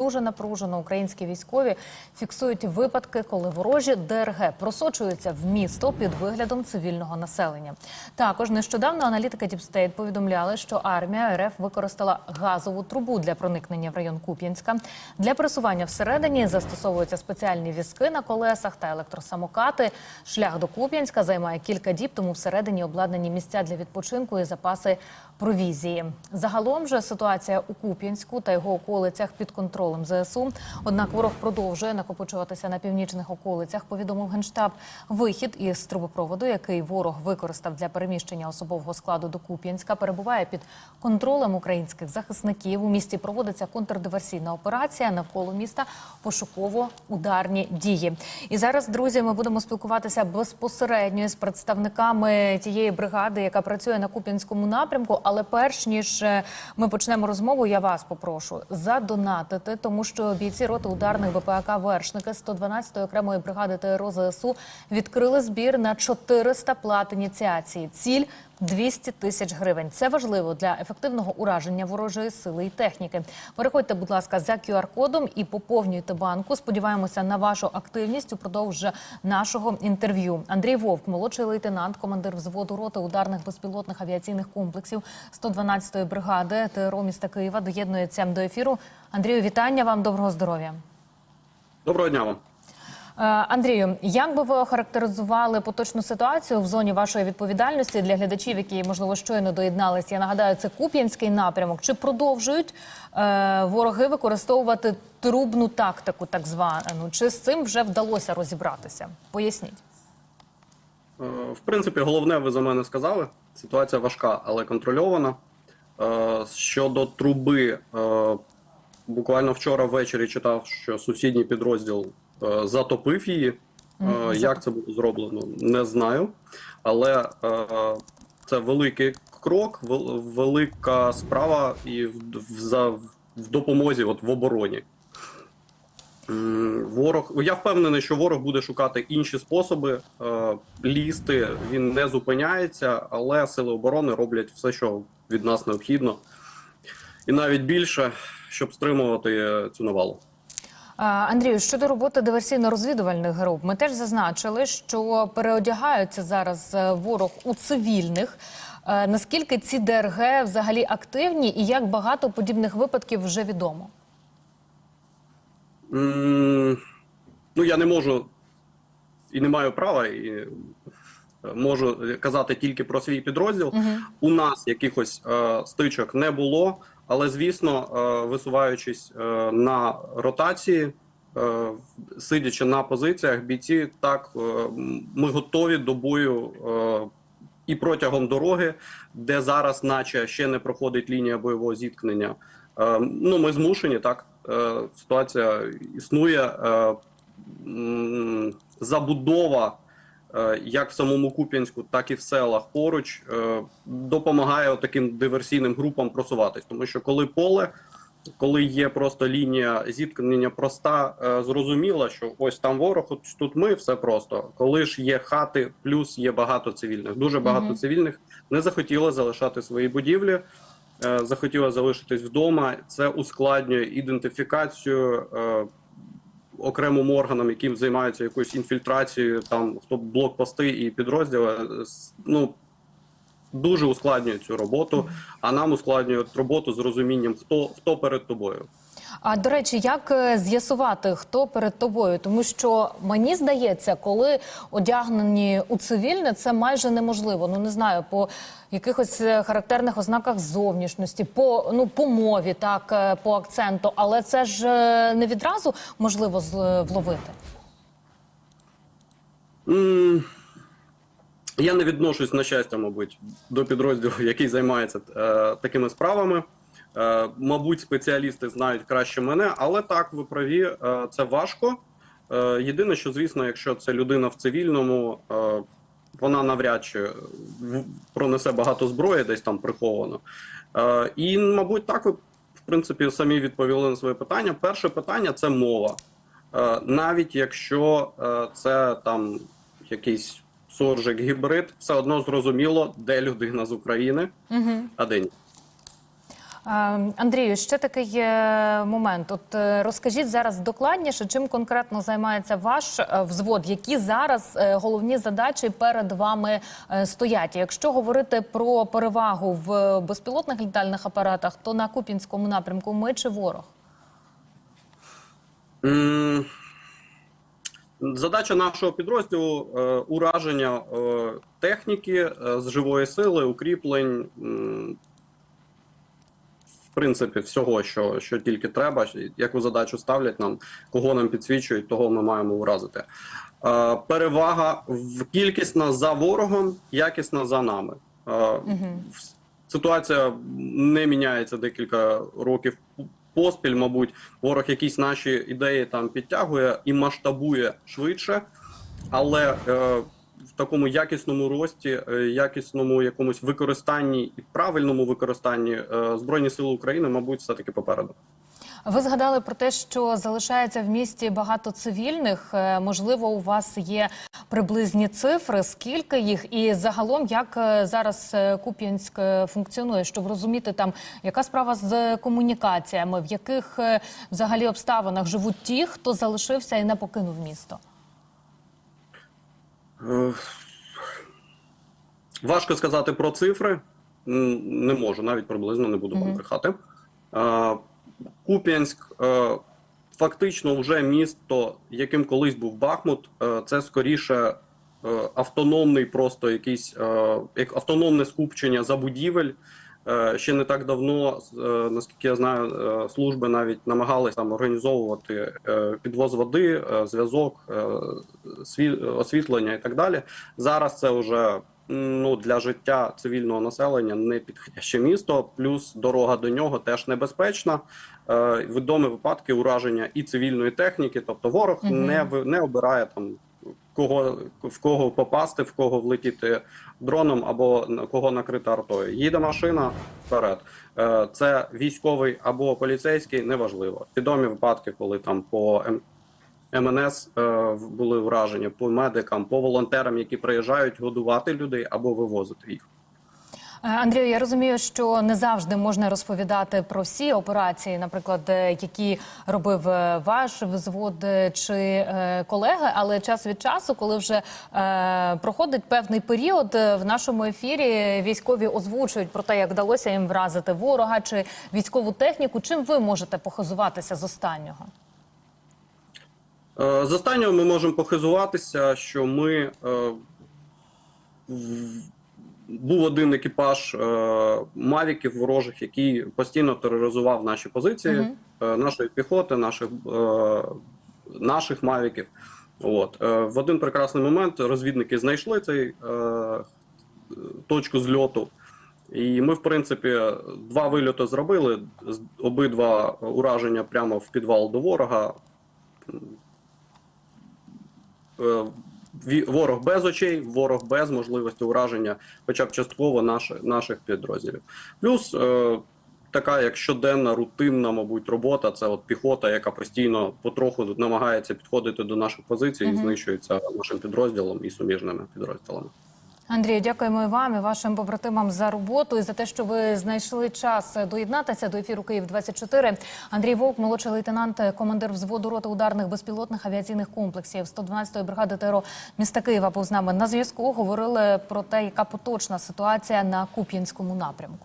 Дуже напружено українські військові фіксують випадки, коли ворожі ДРГ просочуються в місто під виглядом цивільного населення. Також нещодавно аналітики Діпстейт повідомляли, що армія РФ використала газову трубу для проникнення в район Куп'янська. Для пересування всередині застосовуються спеціальні візки на колесах та електросамокати. Шлях до Куп'янська займає кілька діб, тому всередині обладнані місця для відпочинку і запаси провізії. Загалом же ситуація у Куп'янську та його околицях під контролем ЗСУ. Однак ворог продовжує накопичуватися на північних околицях. Повідомив генштаб. Вихід із трубопроводу, який ворог використав для переміщення особового складу до Куп'янська, перебуває під контролем українських захисників. У місті проводиться контрдиверсійна операція навколо міста. Пошуково-ударні дії. І зараз, друзі, ми будемо спілкуватися безпосередньо з представниками тієї бригади, яка працює на Куп'янському напрямку. Але перш ніж е, ми почнемо розмову, я вас попрошу задонатити, тому що бійці роти ударних БПАК вершники 112-ї окремої бригади ТРО ЗСУ відкрили збір на 400 плат ініціації. Ціль 200 тисяч гривень. Це важливо для ефективного ураження ворожої сили і техніки. Переходьте, будь ласка, за QR-кодом і поповнюйте банку. Сподіваємося на вашу активність упродовж нашого інтерв'ю. Андрій Вовк, молодший лейтенант, командир взводу роти ударних безпілотних авіаційних комплексів 112-ї бригади ТРО міста Києва, доєднується до ефіру. Андрію, вітання вам, доброго здоров'я. Доброго дня вам. Е, Андрію, як би ви охарактеризували поточну ситуацію в зоні вашої відповідальності для глядачів, які можливо щойно доєдналися? Я нагадаю, це Куп'янський напрямок. Чи продовжують е, вороги використовувати трубну тактику, так звану? Чи з цим вже вдалося розібратися? Поясніть. Е, В принципі, головне, ви за мене сказали. Ситуація важка, але контрольована. Щодо труби, буквально вчора ввечері читав, що сусідній підрозділ затопив її. Е, Як це було зроблено, не знаю. Але е, це великий крок, велика справа і в, за, в допомозі, от в обороні. Ворог, я впевнений, що ворог буде шукати інші способи е, лізти. Він не зупиняється, але сили оборони роблять все, що від нас необхідно, і навіть більше, щоб стримувати е, цю навалу. Андрію, щодо роботи диверсійно-розвідувальних груп, ми теж зазначили, що переодягаються зараз е, ворог у цивільних. Е, Наскільки ці ДРГ взагалі активні, і як багато подібних випадків вже відомо? Ну, я не можу і не маю права, і е, можу казати тільки про свій підрозділ. У нас якихось е, стичок не було, але звісно, е, висуваючись е, на ротації, е, сидячи на позиціях, бійці так ми готові до бою. І протягом дороги, де зараз, наче ще не проходить лінія бойового зіткнення. Ну, ми змушені так. Ситуація існує. Забудова, як в самому Куп'янську, так і в селах поруч, е, допомагає таким диверсійним групам просуватись. Тому що коли поле, коли є просто лінія зіткнення проста, е, зрозуміло, що ось там ворог, от тут ми, все просто. Коли ж є хати, плюс є багато цивільних, дуже багато Мгм. цивільних не захотіли залишати свої будівлі. е, Захотіла залишитись вдома. Це ускладнює ідентифікацію е, окремим органам, яким займаються якоюсь інфільтрацією, там хто блокпости і підрозділи. Ну дуже ускладнює цю роботу, а нам ускладнюють роботу з розумінням, хто хто перед тобою. А до речі, як е, з'ясувати, хто перед тобою? Тому що мені здається, коли одягнені у цивільне, це майже неможливо. Ну не знаю, по якихось е, характерних ознаках зовнішності, по ну по мові, так е, по акценту, але це ж не відразу можливо вловити. М, Я не відношусь на щастя, мабуть, до підрозділу, який займається е, такими справами. Е, мабуть, спеціалісти знають краще мене, але так, ви праві, е, це важко. Е, єдине, що, звісно, якщо це людина в цивільному, вона навряд чи пронесе багато зброї, десь там приховано. І, мабуть, так ви, в принципі, самі відповіли на своє питання. Перше питання це мова. Навіть якщо це там якийсь суржик гібрид, все одно зрозуміло, де людина з України, Угу. а де ні. Андрію, ще такий момент. От е, розкажіть зараз докладніше, чим конкретно займається ваш е, взвод, які зараз е, головні задачі перед вами стоять. Якщо говорити про перевагу в безпілотних літальних апаратах, то на Куп'янському напрямку ми чи ворог? Задача нашого підрозділу ураження техніки з живої сили, укріплень, в принципі, всього, що, що тільки треба, яку задачу ставлять нам, кого нам підсвічують, того ми маємо уразити. Е, Перевага в кількісна за ворогом, якісна за нами. Е, в- Ситуація не міняється декілька років поспіль, мабуть, ворог якісь наші ідеї там підтягує і масштабує швидше, але е, в такому якісному рості, е, якісному якомусь використанні і правильному використанні е, Збройні Сили України, мабуть, все таки попереду. Ви згадали про те, що залишається в місті багато цивільних. Е, Можливо, у вас є приблизні цифри, скільки їх, і загалом як зараз Куп'янськ функціонує, щоб розуміти там, яка справа з комунікаціями, в яких взагалі обставинах живуть ті, хто залишився і не покинув місто. Е, Важко сказати про цифри. Не можу, навіть приблизно не буду вам брехати. Е, Куп'янськ е, фактично вже місто, яким колись був Бахмут. Це скоріше автономний, просто якийсь як автономне скупчення забудівель. Е, Ще не так давно, е, наскільки я знаю, е, служби навіть намагались там організовувати підвоз води, зв'язок, освітлення і так далі. Зараз це вже ну для життя цивільного населення не підходяще місто. Плюс дорога до нього теж небезпечна. Відомі випадки ураження і цивільної техніки, тобто ворог не ви- не обирає там. Кого в кого попасти, в кого влетіти дроном або на кого накрити артою. Їде машина вперед. Е, Це військовий або поліцейський, неважливо. Відомі випадки, коли там по МНС е, були враження по медикам, по волонтерам, які приїжджають годувати людей або вивозити їх. Е, Андрію, я розумію, що не завжди можна розповідати про всі операції, наприклад, е, які робив е, ваш взвод чи колеги, але час від часу, коли вже проходить певний період, в нашому ефірі військові озвучують про те, як вдалося їм вразити ворога чи військову техніку. Чим ви можете похизуватися з останнього? З останнього ми можемо похизуватися, що ми був один екіпаж е, мавіків ворожих, який постійно тероризував наші позиції, е, нашої піхоти, наших, е, наших мавіків. От в один прекрасний момент розвідники знайшли цей точку зльоту. І ми, в принципі, два вильоти зробили, обидва ураження прямо в підвал до ворога. Ворог без очей, ворог без можливості ураження, хоча б частково наших, наших підрозділів. Плюс е, така як щоденна рутинна, мабуть, робота це от піхота, яка постійно потроху намагається підходити до наших позицій і знищується нашим підрозділом і суміжними підрозділами. Андрію, дякуємо і вам і вашим побратимам за роботу і за те, що ви знайшли час доєднатися до ефіру Київ 24 Андрій Вовк, молодший лейтенант, командир взводу роти ударних безпілотних авіаційних комплексів 112-ї бригади ТРО міста Києва. Був з нами на зв'язку. Говорили про те, яка поточна ситуація на Куп'янському напрямку.